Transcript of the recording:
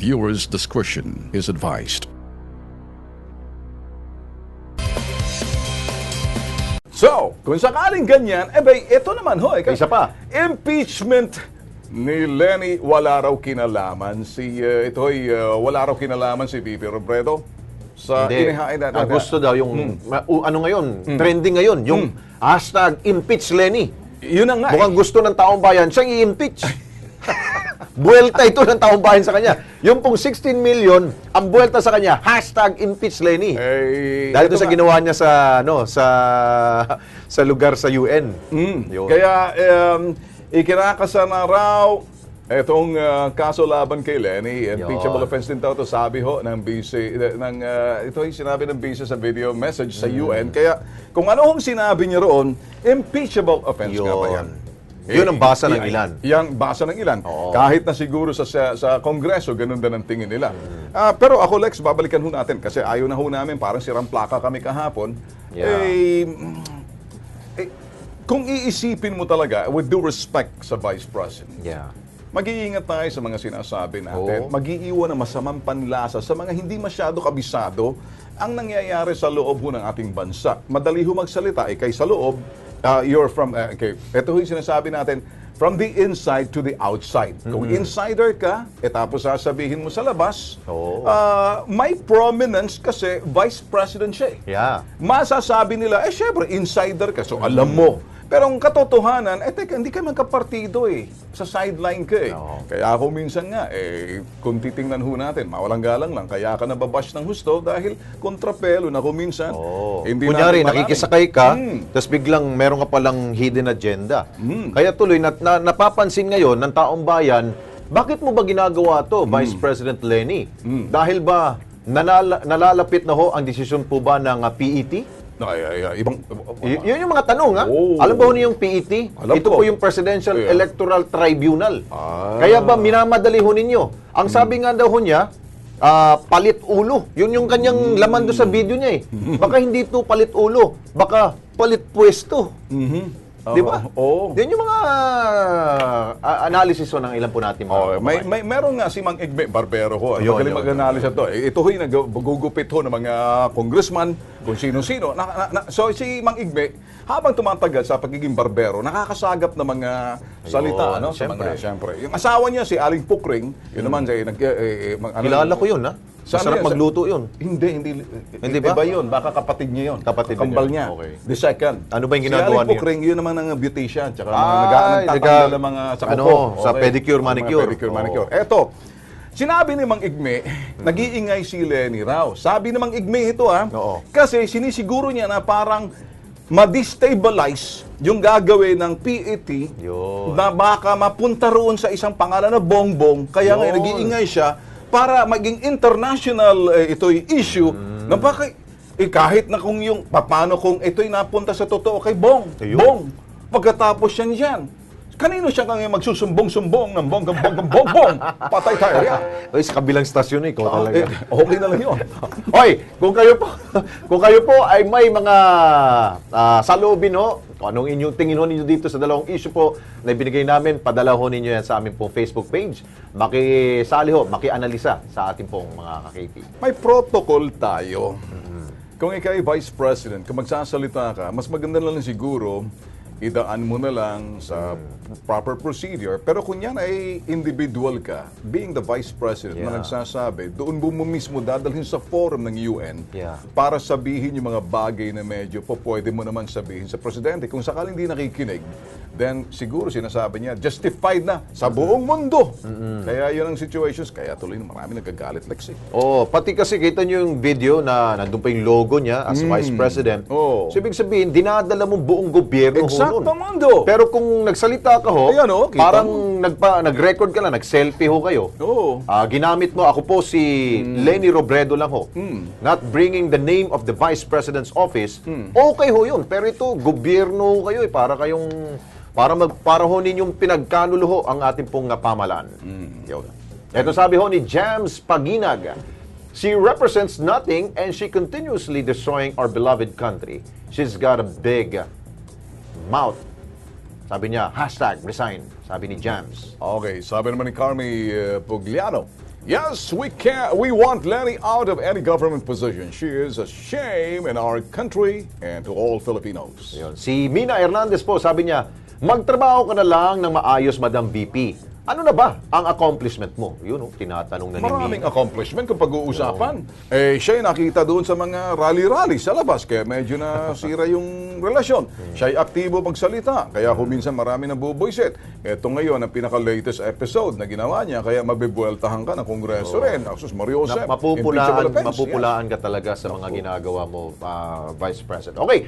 Viewers' discretion is advised. So, kung sakaling ganyan, eh bay, ito naman ho. Eh, Isa pa. Impeachment ni Lenny wala raw kinalaman si uh, ito ay uh, wala raw kinalaman si Bibi Robredo sa Hindi. inihain na Ang gusto daw yung, Hmm. ma- u- ano ngayon, trending ngayon, yung hashtag impeach Lenny. Yun na nga. Mukhang eh. gusto ng taong bayan siyang i-impeach. buwelta ito ng taong bayan sa kanya. Yung pong 16 million, ang buwelta sa kanya, hashtag impeach Lenny. Eh, Dahil ito sa nga. ginawa niya sa ano sa sa lugar sa UN. Yun. Kaya um, ikinakasa na raw itong uh, kaso laban kay Lenny. Impeachable Yun. offense din daw to sabi ho ng BC. Ng, uh, ito ay sinabi ng BC sa video message sa Mm. UN. Kaya kung ano hong sinabi niya roon, impeachable offense nga ba yan? Yun ang basa ng Eh, ilan. Yang basa ng ilan. Oo. Kahit na siguro sa, sa, sa Kongreso, ganun din ang tingin nila. Ah, pero ako, Lex, babalikan ho natin kasi ayaw na ho namin, parang sirang plaka kami kahapon. Yeah. Eh, mm, eh, kung iisipin mo talaga, with due respect sa Vice President, Yeah. mag-iingat tayo sa mga sinasabi natin. Oo. Mag-iiwan ng masamang panlasa sa mga hindi masyado kabisado ang nangyayari sa loob ho ng ating bansa. Madali ho magsalita, eh kay sa loob, uh, you're from, uh, okay, ito yung sinasabi natin, from the inside to the outside. Kung insider ka, eh tapos sasabihin mo sa labas, Oo. uh, may prominence kasi vice president siya eh Yeah. masasabi nila, eh syempre, insider ka, so alam mo. Pero ang katotohanan, eh teka, hindi ka man kapartido eh. Sa sideline ka eh. Oo. Kaya ako minsan nga, eh, kung titingnan ho natin, mawalang galang lang, kaya ka nababash ng husto dahil kontrapelo na kung minsan. Oo. Hindi Kunyari, nakikisakay ka, Hmm. tapos biglang meron ka palang hidden agenda. Kaya tuloy, na, na- napapansin ngayon ng taong bayan, bakit mo ba ginagawa to, Hmm. Vice President Lenny? Dahil ba nanala- nalalapit na ho ang desisyon po ba ng ah, PET? Ay, ay, ay, ibang... Y- yun yung mga tanong, ha? Oo. Alam ba ho niyo yung PET? Alam Ito ko. po yung Presidential Yeah. Electoral Tribunal. Ah. Kaya ba minamadali ho ninyo? Ang sabi nga daw ho niya, ah, palit ulo. Yun yung kanyang laman doon sa video niya eh. Baka hindi to palit ulo. Baka palit pwesto. Di ba? Oo. Yan yung mga ah, analysis ho ng ilan po natin mga Oh, may, may meron nga si Mang Igme Barbero ho. Ayun, yun. mag-analysis to. Eh, ito ho'y nagugupit ho ng mga congressman, kung sino-sino. Na, na- na- so si Mang Igme, habang tumatagal sa pagiging barbero, nakakasagap ng mga salita Ayun, ano, sa syempre. mga syempre. Yung asawa niya si Aling Pukring, yun naman si nag eh, eh, ano- Kilala ko yun, ha? Masarap magluto yun. Hindi, hindi. Hindi ba? Iba yun. Baka kapatid niya yun. Kapatid Kambal niya. niya. Okay. The second. Ano ba yung ginagawa si Aling niya? Pukring, yun naman ang beautician. Tsaka mga nagtatanggal ng mga sa ano, kuko. sa pedicure, manicure. pedicure, Oo. manicure. Eto, sinabi ni Mang Igme, nag-iingay si Lenny raw. Sabi ni Mang Igme ito ha, Oo. kasi sinisiguro niya na parang ma-destabilize yung gagawin ng PET Yun. na baka mapunta roon sa isang pangalan na bongbong. Kaya Yun. nag-iingay siya para maging international eh, ito'y issue Mm. na baka eh, kahit na kung yung paano kung ito'y napunta sa totoo kay Bong. Ayun. Bong. Pagkatapos yan dyan. Kanino siya kang magsusumbong-sumbong ng bong bong bong bong bong Patay tayo yan. Ay, sa kabilang stasyon ikaw talaga. Eh, okay na lang yun. Hoy, kung kayo po, kung kayo po ay may mga ah, salubin ho, kung anong inyong tingin ho ninyo dito sa dalawang issue po na ibinigay namin, padala ho ninyo yan sa aming pong Facebook page. Makisali ho, makianalisa sa ating pong mga ka-KP. May protocol tayo. Kung ikaw ay vice president, kung magsasalita ka, mas maganda na lang siguro, idaan mo na lang sa proper procedure. Pero kung yan ay individual ka, being the vice president na Yeah. nagsasabi, doon mo mo mismo dadalhin sa forum ng UN Yeah. para sabihin yung mga bagay na medyo po pwede mo naman sabihin sa presidente. Kung sakaling hindi nakikinig, then siguro sinasabi niya, justified na sa buong mundo. Kaya yun ang situations. Kaya tuloy na marami nagkagalit, Lex. eh. Oh, pati kasi kita nyo yung video na nandun pa yung logo niya as Vice President. Oo. So, ibig sabihin, dinadala mo buong gobyerno ho ganun. Takpamundo. Pero kung nagsalita ka ho, Ayan, oh, kita parang nagpa, nag-record ka lang, nag-selfie ho kayo. Oo. Ah, ginamit mo, ako po si Hmm. Lenny Robredo lang ho. Not bringing the name of the Vice President's office. Hmm. Okay ho yun. Pero ito, gobyerno ho kayo eh. Para kayong, para mag, para ho ninyong pinagkanulo ho ang ating pong ah, pamalaan. Hmm. Yun. Ito sabi ho ni Jams Paginag. She represents nothing and she continuously destroying our beloved country. She's got a big mouth. Sabi niya, hashtag resign. Sabi ni Jams. Okay, sabi naman ni Carmi uh, Pugliano. Yes, we can. We want Lenny out of any government position. She is a shame in our country and to all Filipinos. Yun. Si Mina Hernandez po, sabi niya, magtrabaho ka na lang ng maayos, Madam VP. Ano na ba ang accomplishment mo? Yun, oh, tinatanong na ni Maraming Mina. accomplishment kung pag-uusapan. Eh, siya nakita doon sa mga rally-rally sa labas, kaya medyo nasira yung relasyon. Siya ay aktibo magsalita, kaya kuminsan marami nang bubuisit. Ito ngayon, ang pinaka-latest episode na ginawa niya, kaya mabibueltahan ka ng Kongreso rin. Asus Mario Na, Joseph. mapupulaan, impeachable offense. mapupulaan ka talaga sa mga ginagawa mo, ah, Vice President. Okay.